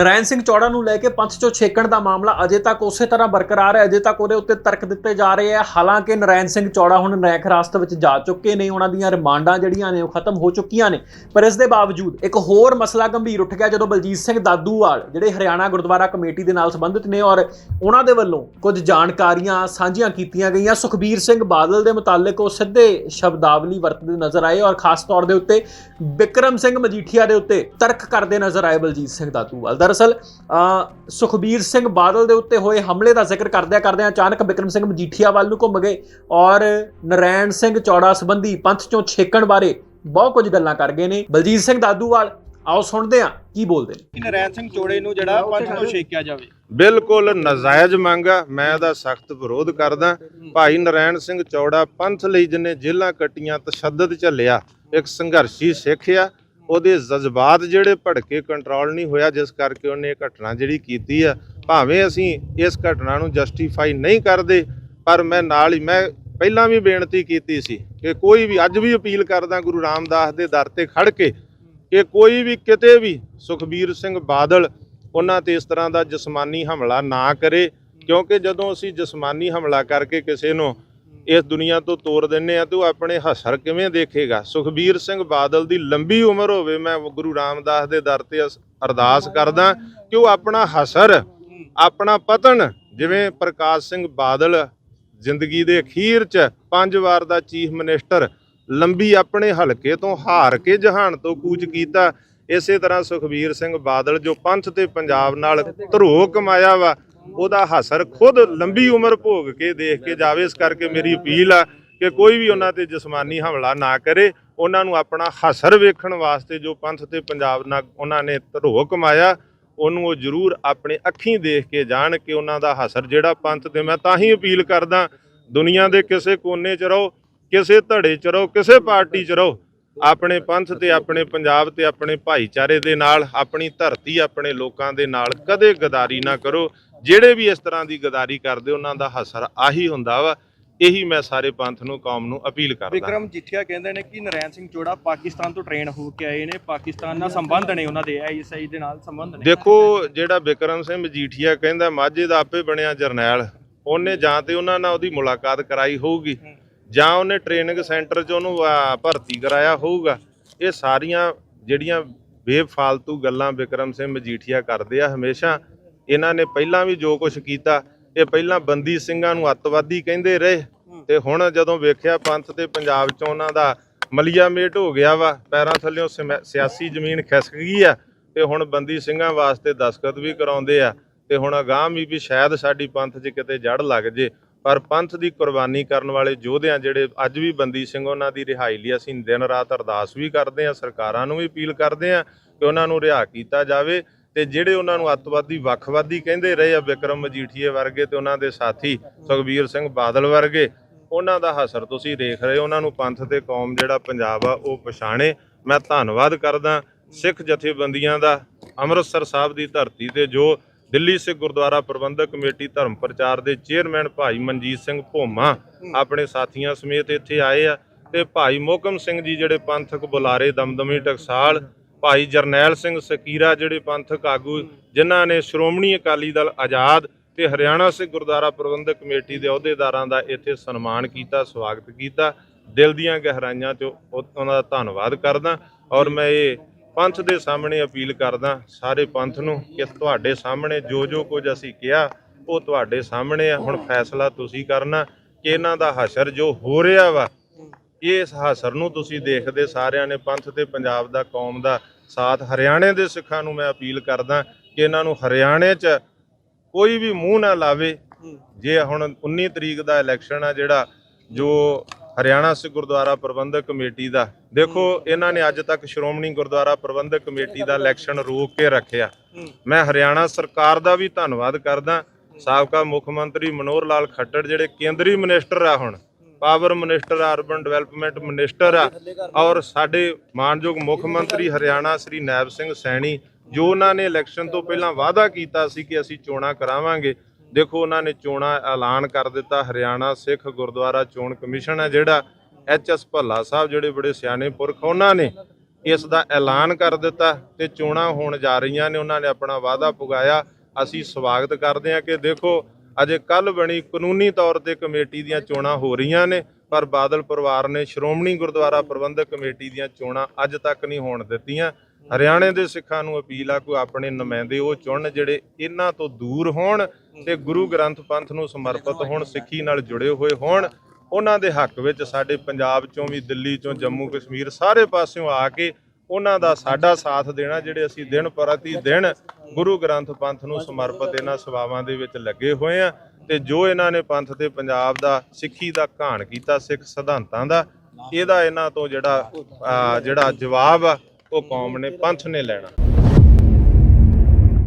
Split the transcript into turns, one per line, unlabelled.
ਨਰਾਇਣ ਸਿੰਘ ਚੌੜਾ ਨੂੰ ਲੈ ਕੇ ਪੰਥ ਚੋਂ ਛੇਕਣ ਦਾ ਮਾਮਲਾ ਅਜੇ ਤੱਕ ਉਸੇ ਤਰ੍ਹਾਂ ਬਰਕਰਾਰ ਹੈ, ਅਜੇ ਤੱਕ ਉਹਦੇ ਉੱਤੇ ਤਰਕ ਦਿੱਤੇ ਜਾ ਰਹੇ ਆ ਹਾਲਾਂਕਿ ਨਰਾਇਣ ਸਿੰਘ ਚੌੜਾ ਹੁਣ ਨੈਕ ਹਿਰਾਸਤ ਵਿੱਚ ਜਾ ਚੁੱਕੇ ਨੇ, ਉਹਨਾਂ ਦੀਆਂ ਰਿਮਾਂਡਾਂ ਜਿਹੜੀਆਂ ਨੇ ਉਹ ਖਤਮ ਹੋ ਚੁੱਕੀਆਂ ਨੇ। ਪਰ ਇਸ ਦੇ ਬਾਵਜੂਦ ਇੱਕ ਹੋਰ ਮਸਲਾ ਗੰਭੀਰ ਉੱਠ ਗਿਆ, ਜਦੋਂ ਬਲਜੀਤ ਸਿੰਘ ਦਾਦੂਵਾਲ, ਜਿਹੜੇ ਹਰਿਆਣਾ ਗੁਰਦੁਆਰਾ ਕਮੇਟੀ ਦੇ ਨਾਲ ਸੰਬੰਧਿਤ ਨੇ ਔਰ ਉਹਨਾਂ ਦੇ ਵੱਲੋਂ ਕੁਝ ਜਾਣਕਾਰੀਆਂ ਸਾਂਝੀਆਂ ਕੀਤੀਆਂ ਗਈਆਂ, ਸੁਖਬੀਰ ਸਿੰਘ ਬਾਦਲ ਦੇ ਮੁਤਾਲਕ ਉਹ ਸਿੱਧੇ ਸ਼ਬਦਾਵਲੀ ਵਰਤਦੇ ਨਜ਼ਰ ਆਏ ਔਰ ਖਾਸ ਤੌਰ ਦੇ ਉੱਤੇ ਬਿਕਰਮ ਸਿੰਘ ਮਜੀਠੀਆ ਦੇ ਉੱਤੇ ਤਰਕ ਕਰਦੇ ਨਜ਼ਰ ਆਏ ਬਲਜੀਤ ਸਿੰਘ ਦਾਦੂਵਾਲ। ਦਰਅਸਲ ਸੁਖਬੀਰ ਸਿੰਘ ਬਾਦਲ ਦੇ ਉੱਤੇ ਹੋਏ ਹਮਲੇ ਦਾ ਜ਼ਿਕਰ ਕਰਦਿਆਂ ਕਰਦਿਆਂ ਅਚਾਨਕ ਬਿਕਰਮ ਸਿੰਘ ਮਜੀਠੀਆ ਵੱਲ ਨੂੰ ਘੁੰਮ ਗਏ ਔਰ ਨਰੈਣ ਸਿੰਘ ਚੌੜਾ ਸੰਬੰਧੀ ਪੰਥ ਚੋਂ ਛੇਕਣ ਬਾਰੇ ਬਹੁਤ ਕੁਝ ਗੱਲਾਂ ਕਰ ਗਏ ਨੇ। ਬਲਜੀਤ ਸਿੰਘ ਦਾਦੂਵਾਲ ਆਓ ਸੁਣਦੇ ਹਾਂ ਕੀ ਬੋਲਦੇ ਨੇ।
ਨਰੈਣ ਸਿੰਘ ਚੋੜੇ ਨੂੰ ਜਿਹੜਾ ਪੰਜ ਤੋਂ ਛੇਕਿਆ ਜਾਵੇ।
ਬਿਲਕੁਲ ਨਜਾਇਜ਼ ਮੰਗ ਆ। ਮੈਂ ਇਹਦਾ ਸਖਤ ਵਿਰੋਧ ਕਰਦਾ। ਭਾਈ ਨਰੈਣ ਸਿੰਘ ਚੌੜਾ ਪੰਥ ਲਈ ਜਿਹਨੇ ਜੇਲ੍ਹਾਂ ਕੱਟੀਆਂ ਤਸ਼ੱਦਦ ਝੱਲਿਆ ਇੱਕ ਸੰਘਰਸ਼ੀ ਸਿੱਖ ਆ। ਉਹਦੇ ਜਜ਼ਬਾਤ ਜਿਹੜੇ ਭੜਕੇ ਕੰਟਰੋਲ ਨਹੀਂ ਹੋਇਆ, ਜਿਸ ਕਰਕੇ ਉਹਨੇ ਇਹ ਘਟਨਾ ਜਿਹੜੀ ਕੀਤੀ ਆ, ਭਾਵੇਂ ਅਸੀਂ ਇਸ ਘਟਨਾ ਨੂੰ ਜਸਟੀਫਾਈ ਨਹੀਂ ਕਰਦੇ, ਪਰ ਮੈਂ ਨਾਲ ਹੀ, ਮੈਂ ਪਹਿਲਾਂ ਵੀ ਬੇਨਤੀ ਕੀਤੀ ਸੀ ਕਿ ਕੋਈ ਵੀ, ਅੱਜ ਵੀ ਅਪੀਲ ਕਰਦਾ ਗੁਰੂ ਰਾਮਦਾਸ ਦੇ ਦਰ ਤੇ ਖੜ ਕੇ, ਕਿ ਕੋਈ ਵੀ ਕਿਤੇ ਵੀ ਸੁਖਬੀਰ ਸਿੰਘ ਬਾਦਲ ਉਹਨਾਂ ਤੇ ਇਸ ਤਰ੍ਹਾਂ ਦਾ ਜਿਸਮਾਨੀ ਹਮਲਾ ਨਾ ਕਰੇ, ਕਿਉਂਕਿ ਜਦੋਂ ਅਸੀਂ ਜਿਸਮਾਨੀ ਹਮਲਾ ਕਰਕੇ ਕਿਸੇ ਨੂੰ ਇਸ ਦੁਨੀਆ ਤੋਂ ਤੋਰ ਦਿੰਨੇ ਆ ਤੇ ਉਹ ਆਪਣੇ ਹਸਰ ਕਿਵੇਂ ਦੇਖੇਗਾ? ਸੁਖਬੀਰ ਸਿੰਘ ਬਾਦਲ ਦੀ ਲੰਬੀ ਉਮਰ ਹੋਵੇ ਮੈਂ ਗੁਰੂ ਰਾਮਦਾਸ ਦੇ ਦਰ ਤੇ ਅਰਦਾਸ ਕਰਦਾ ਕਿ ਉਹ ਆਪਣਾ ਹਸਰ ਆਪਣਾ ਪਤਨ ਜਿਵੇਂ ਪ੍ਰਕਾਸ਼ ਸਿੰਘ ਬਾਦਲ ਜ਼ਿੰਦਗੀ ਦੇ ਅਖੀਰ 'ਚ ਪੰਜ ਵਾਰ ਦਾ ਚੀਫ ਮਿਨਿਸਟਰ ਲੰਬੀ ਆਪਣੇ ਹਲਕੇ ਤੋਂ ਹਾਰ ਕੇ ਜਹਾਨ ਤੋਂ ਕੂਚ ਕੀਤਾ। ਇਸੇ ਤਰ੍ਹਾਂ ਸੁਖਬੀਰ ਸਿੰਘ ਬਾਦਲ ਜੋ ਪੰਥ ਤੇ ਪੰਜਾਬ ਨਾਲ ਧਰੋ ਕਮਾਇਆ ਵਾ ਉਹਦਾ ਹਸਰ ਖੁਦ ਲੰਬੀ ਉਮਰ ਭੋਗ ਕੇ ਦੇਖ ਕੇ ਜਾਵੇ, ਇਸ ਕਰਕੇ ਮੇਰੀ ਅਪੀਲ ਆ ਕਿ ਕੋਈ ਵੀ ਉਹਨਾਂ ਤੇ ਜਿਸਮਾਨੀ ਹਮਲਾ ਨਾ ਕਰੇ। ਉਹਨਾਂ ਨੂੰ ਆਪਣਾ ਹਸਰ ਵੇਖਣ ਵਾਸਤੇ ਜੋ ਪੰਥ ਤੇ ਪੰਜਾਬ ਨਾਲ ਉਹਨਾਂ ਨੇ ਧਰੋ ਕਮਾਇਆ, ਉਹਨੂੰ ਉਹ ਜ਼ਰੂਰ ਆਪਣੇ ਅੱਖੀਂ ਦੇਖ ਕੇ ਜਾਣ ਕਿ ਉਹਨਾਂ ਦਾ ਹਸਰ ਜਿਹੜਾ ਪੰਥ ਤੇ ਮੈਂ ਤਾਂ ਹੀ ਅਪੀਲ ਕਰਦਾ, ਦੁਨੀਆ ਦੇ ਕਿਸੇ ਕੋਨੇ 'ਚ ਰਹੋ, ਕਿਸੇ ਧੜੇ 'ਚ ਰਹੋ, ਕਿਸੇ ਪਾਰਟੀ 'ਚ ਰਹੋ। ਆਪਣੇ ਪੰਥ ਤੇ, ਆਪਣੇ ਪੰਜਾਬ ਤੇ, ਆਪਣੇ ਭਾਈਚਾਰੇ ਦੇ ਨਾਲ, ਆਪਣੀ ਧਰਤੀ ਆਪਣੇ ਲੋਕਾਂ ਦੇ ਨਾਲ ਕਦੇ ਗਦਾਰੀ ਨਾ ਕਰੋ। ਜਿਹੜੇ ਵੀ ਇਸ ਤਰ੍ਹਾਂ ਦੀ ਗਦਾਰੀ ਕਰਦੇ ਉਹਨਾਂ ਦਾ ਹਸਰ ਆਹੀ ਹੁੰਦਾ ਵਾ। ਇਹੀ ਮੈਂ ਸਾਰੇ ਪੰਥ ਨੂੰ ਕੌਮ ਨੂੰ ਅਪੀਲ ਕਰਦਾ।
ਵਿਕਰਮ ਜਿੱਠਿਆ ਕਹਿੰਦੇ ਨੇ ਕਿ ਨਰੈਣ ਸਿੰਘ ਚੋੜਾ ਪਾਕਿਸਤਾਨ ਤੋਂ ਟ੍ਰੇਨ ਹੋ ਕੇ ਆਏ ਨੇ। ਪਾਕਿਸਤਾਨ ਨਾਲ ਸੰਬੰਧ ਨੇ ਉਹਨਾਂ ਦੇ ਆਈਐਸਆਈ ਦੇ ਨਾਲ ਸੰਬੰਧ ਨੇ।
ਦੇਖੋ ਜਿਹੜਾ ਬਿਕਰਮ ਸਿੰਘ ਮਜੀਠੀਆ ਕਹਿੰਦਾ ਮਾਝੇ ਦਾ ਆਪੇ ਬਣਿਆ ਜਰਨੈਲ। ਉਹਨੇ ਜਾਂ ਤੇ ਉਹਨਾਂ ਨਾਲ ਉਹਦੀ ਮੁਲਾਕਾਤ ਕਰਾਈ ਹੋਊਗੀ ਜਾਂ ਉਹਨੇ ਟ੍ਰੇਨਿੰਗ ਸੈਂਟਰ 'ਚ ਉਹਨੂੰ ਭਰਤੀ ਕਰਾਇਆ ਹੋਊਗਾ। ਇਹ ਸਾਰੀਆਂ ਜਿਹੜੀਆਂ ਬੇਫਾਲਤੂ ਗੱਲਾਂ ਬਿਕਰਮ ਸਿੰਘ ਮਜੀਠੀਆ ਕਰਦੇ ਆ ਹਮੇਸ਼ਾ। ਇਹਨਾਂ ਨੇ ਪਹਿਲਾਂ ਵੀ ਜੋ ਕੁਝ ਕੀਤਾ ਇਹ ਪਹਿਲਾਂ ਬੰਦੀ ਸਿੰਘਾਂ ਨੂੰ ਅੱਤਵਾਦੀ ਕਹਿੰਦੇ ਰਹੇ। ਤੇ ਹੁਣ ਜਦੋਂ ਵੇਖਿਆ ਪੰਥ ਤੇ ਪੰਜਾਬ 'ਚ ਉਹਨਾਂ ਦਾ ਮਲੀਆ ਮੇਟ ਹੋ ਗਿਆ ਵਾ ਪੈਰਾਂ ਥੱਲੇੋਂ ਸਿਆਸੀ ਜ਼ਮੀਨ ਖਿਸਕ ਗਈ ਆ ਤੇ ਹੁਣ ਬੰਦੀ ਸਿੰਘਾਂ ਵਾਸਤੇ ਦਸਖਤ ਵੀ ਕਰਾਉਂਦੇ ਆ ਤੇ ਹੁਣ ਅਗਾਂਹ ਵੀ ਸ਼ਾਇਦ ਸਾਡੀ ਪੰਥ 'ਚ ਕਿਤੇ ਜੜ ਲੱਗ ਜੇ। ਪਰ ਪੰਥ ਦੀ ਕੁਰਬਾਨੀ ਕਰਨ ਵਾਲੇ ਯੋਧਿਆਂ ਜਿਹੜੇ ਅੱਜ ਵੀ ਬੰਦੀ ਸਿੰਘ ਉਹਨਾਂ ਦੀ ਰਿਹਾਈ ਲਈ ਅਸੀਂ ਦਿਨ ਰਾਤ ਅਰਦਾਸ ਵੀ ਕਰਦੇ ਆ ਸਰਕਾਰਾਂ ਨੂੰ ਵੀ ਅਪੀਲ ਕਰਦੇ ਆ ਕਿ ਉਹਨਾਂ ਨੂੰ ਰਿਹਾ ਕੀਤਾ ਜਾਵੇ। ਤੇ ਜਿਹੜੇ ਉਹਨਾਂ ਨੂੰ ਅੱਤਵਾਦੀ ਵੱਖਵਾਦੀ ਕਹਿੰਦੇ ਰਹੇ ਆ ਵਿਕਰਮ ਮਜੀਠੀਏ ਵਰਗੇ ਤੇ ਉਹਨਾਂ ਦੇ ਸਾਥੀ ਸੁਖਬੀਰ ਸਿੰਘ ਬਾਦਲ ਵਰਗੇ, ਉਹਨਾਂ ਦਾ ਹਸਰ ਤੁਸੀਂ ਦੇਖ ਰਹੇ ਹੋ, ਉਹਨਾਂ ਨੂੰ ਪੰਥ ਤੇ ਕੌਮ ਜਿਹੜਾ ਪੰਜਾਬ ਆ ਉਹ ਪਛਾਣੇ। ਮੈਂ ਧੰਨਵਾਦ ਕਰਦਾ ਸਿੱਖ ਜਥੇਬੰਦੀਆਂ ਦਾ, ਅੰਮ੍ਰਿਤਸਰ ਸਾਹਿਬ ਦੀ ਧਰਤੀ ਤੇ ਜੋ ਦਿੱਲੀ ਸਿੱਖ ਗੁਰਦੁਆਰਾ ਪ੍ਰਬੰਧਕ ਕਮੇਟੀ ਧਰਮ ਪ੍ਰਚਾਰ ਦੇ ਚੇਅਰਮੈਨ ਭਾਈ ਮਨਜੀਤ ਸਿੰਘ ਭੋਮਾ ਆਪਣੇ ਸਾਥੀਆਂ ਸਮੇਤ ਇੱਥੇ ਆਏ ਆ ਤੇ ਭਾਈ ਮੋਕਮ ਸਿੰਘ ਜੀ ਜਿਹੜੇ ਪੰਥਕ ਬੁਲਾਰੇ ਦਮਦਮੀ ਟਕਸਾਲ ਭਾਈ ਜਰਨੈਲ ਸਿੰਘ ਸਕੀਰਾ ਜਿਹੜੇ ਪੰਥਕ ਆਗੂ ਜਿਨ੍ਹਾਂ ਨੇ ਸ਼੍ਰੋਮਣੀ ਅਕਾਲੀ ਦਲ ਆਜ਼ਾਦ ਤੇ ਹਰਿਆਣਾ ਸਿੱਖ ਗੁਰਦੁਆਰਾ ਪ੍ਰਬੰਧਕ ਕਮੇਟੀ ਦੇ ਅਹੁਦੇਦਾਰਾਂ ਦਾ ਇੱਥੇ ਸਨਮਾਨ ਕੀਤਾ ਸਵਾਗਤ ਕੀਤਾ। ਦਿਲ ਦੀਆਂ ਗਹਿਰਾਈਆਂ 'ਚ ਉਹ- ਉਹਨਾਂ ਦਾ ਧੰਨਵਾਦ ਕਰਦਾ ਔਰ ਮੈਂ ਇਹ ਪੰਥ ਦੇ ਸਾਹਮਣੇ ਅਪੀਲ ਕਰਦਾ ਸਾਰੇ ਪੰਥ ਨੂੰ ਕਿ ਤੁਹਾਡੇ ਸਾਹਮਣੇ ਜੋ ਜੋ ਕੁਝ ਅਸੀਂ ਕਿਹਾ ਉਹ ਤੁਹਾਡੇ ਸਾਹਮਣੇ ਆ। ਹੁਣ ਫੈਸਲਾ ਤੁਸੀਂ ਕਰਨਾ ਕਿ ਇਹਨਾਂ ਦਾ ਹਸ਼ਰ ਜੋ ਹੋ ਰਿਹਾ ਵਾ ਇਸ ਹਾਸਰ ਨੂੰ ਤੁਸੀਂ ਦੇਖਦੇ ਸਾਰਿਆਂ ਨੇ ਪੰਥ ਤੇ ਪੰਜਾਬ ਦਾ, ਕੌਮ ਦਾ ਸਾਥ ਹਰਿਆਣੇ ਦੇ ਸਿੱਖਾਂ ਨੂੰ ਮੈਂ ਅਪੀਲ ਕਰਦਾ ਕਿ ਇਹਨਾਂ ਨੂੰ ਹਰਿਆਣੇ 'ਚ ਕੋਈ ਵੀ ਮੂੰਹ ਨਾ ਲਾਵੇ। ਜੇ ਹੁਣ 19 ਤਰੀਕ ਦਾ ਇਲੈਕਸ਼ਨ ਆ ਜਿਹੜਾ, ਜੋ ਹਰਿਆਣਾ ਸਿੱਖ ਗੁਰਦੁਆਰਾ ਪ੍ਰਬੰਧਕ ਕਮੇਟੀ ਦਾ, ਦੇਖੋ ਇਹਨਾਂ ਨੇ ਅੱਜ ਤੱਕ ਸ਼੍ਰੋਮਣੀ ਗੁਰਦੁਆਰਾ ਪ੍ਰਬੰਧਕ ਕਮੇਟੀ ਦਾ ਇਲੈਕਸ਼ਨ ਰੋਕ ਕੇ ਰੱਖਿਆ। ਮੈਂ ਹਰਿਆਣਾ ਸਰਕਾਰ ਦਾ ਵੀ ਧੰਨਵਾਦ ਕਰਦਾ। ਸਾਬਕਾ ਮੁੱਖ ਮੰਤਰੀ ਮਨੋਹਰ ਲਾਲ ਖੱਟੜ, ਜਿਹੜੇ ਕੇਂਦਰੀ ਮਿਨਿਸਟਰ ਆ ਹੁਣ ਪਾਵਰ ਮਿਨਿਸਟਰ ਆ ਅਰਬਨ ਡਿਵੈਲਪਮੈਂਟ ਮਿਨਿਸਟਰ ਆ ਔਰ ਸਾਡੇ ਮਾਨਯੋਗ ਮੁੱਖ ਮੰਤਰੀ ਹਰਿਆਣਾ ਸ੍ਰੀ ਨੈਬ ਸਿੰਘ ਸੈਣੀ, ਜੋ ਉਹਨਾਂ ਨੇ ਇਲੈਕਸ਼ਨ ਤੋਂ ਪਹਿਲਾਂ ਵਾਅਦਾ ਕੀਤਾ ਸੀ ਕਿ ਅਸੀਂ ਚੋਣਾਂ ਕਰਾਵਾਂਗੇ। ਦੇਖੋ, ਉਹਨਾਂ ਨੇ ਚੋਣਾਂ ਐਲਾਨ ਕਰ ਦਿੱਤਾ। ਹਰਿਆਣਾ ਸਿੱਖ ਗੁਰਦੁਆਰਾ ਚੋਣ ਕਮਿਸ਼ਨ ਹੈ ਜਿਹੜਾ, ਐਚ ਐਸ ਭੱਲਾ ਸਾਹਿਬ ਜਿਹੜੇ ਬੜੇ ਸਿਆਣੇ ਪੁਰਖ, ਉਹਨਾਂ ਨੇ ਇਸ ਦਾ ਐਲਾਨ ਕਰ ਦਿੱਤਾ ਤੇ ਚੋਣਾਂ ਹੋਣ ਜਾ ਰਹੀਆਂ ਨੇ। ਉਹਨਾਂ ਨੇ ਆਪਣਾ ਵਾਅਦਾ ਪੁਗਾਇਆ। ਅਸੀਂ ਸਵਾਗਤ ਕਰਦੇ ਹਾਂ ਕਿ ਦੇਖੋ ਅਜੇ ਕੱਲ ਬਣੀ ਕਾਨੂੰਨੀ ਤੌਰ ਤੇ ਕਮੇਟੀ ਦੀਆਂ ਚੋਣਾਂ ਹੋ ਰਹੀਆਂ ਨੇ, ਪਰ ਬਾਦਲ ਪਰਿਵਾਰ ਨੇ ਸ਼੍ਰੋਮਣੀ ਗੁਰਦੁਆਰਾ ਪ੍ਰਬੰਧਕ ਕਮੇਟੀ ਦੀਆਂ ਚੋਣਾਂ ਅੱਜ ਤੱਕ ਨਹੀਂ ਹੋਣ ਦਿੱਤੀਆਂ। ਹਰਿਆਣੇ ਦੇ ਸਿੱਖਾਂ ਨੂੰ ਅਪੀਲ ਆ ਕੋਈ ਆਪਣੇ ਨੁਮਾਇੰਦੇ ਉਹ ਚੁਣ ਜਿਹੜੇ ਇਹਨਾਂ ਤੋਂ ਦੂਰ ਹੋਣ ਤੇ ਗੁਰੂ ਗ੍ਰੰਥ ਪੰਥ ਨੂੰ ਸਮਰਪਿਤ ਹੋਣ, ਸਿੱਖੀ ਨਾਲ ਜੁੜੇ ਹੋਏ ਹੋਣ। ਉਹਨਾਂ ਦੇ ਹੱਕ ਵਿੱਚ ਸਾਡੇ ਪੰਜਾਬ ਚੋਂ ਵੀ, ਦਿੱਲੀ ਚੋਂ, ਜੰਮੂ ਕਸ਼ਮੀਰ ਸਾਰੇ ਪਾਸਿਓਂ ਆ ਕੇ ਉਹਨਾਂ ਦਾ ਸਾਡਾ ਸਾਥ ਦੇਣਾ, ਜਿਹੜੇ ਅਸੀਂ ਦਿਨ ਪ੍ਰਤੀ ਦਿਨ ਗੁਰੂ ਗ੍ਰੰਥ ਪੰਥ ਨੂੰ ਸਮਰਪਿਤ ਇਹਨਾਂ ਸੇਵਾਵਾਂ ਦੇ ਵਿੱਚ ਲੱਗੇ ਹੋਏ ਆ ਤੇ ਜੋ ਇਹਨਾਂ ਨੇ ਪੰਥ ਤੇ ਪੰਜਾਬ ਦਾ, ਸਿੱਖੀ ਦਾ ਘਾਣ ਕੀਤਾ, ਸਿੱਖ ਸਿਧਾਂਤਾਂ ਦਾ, ਇਹਦਾ ਇਹਨਾਂ ਤੋਂ ਜਿਹੜਾ ਜਿਹੜਾ ਜਵਾਬ ਆ, ਉਹ ਕੌਮ ਨੇ, ਪੰਥ ਨੇ ਲੈਣਾ।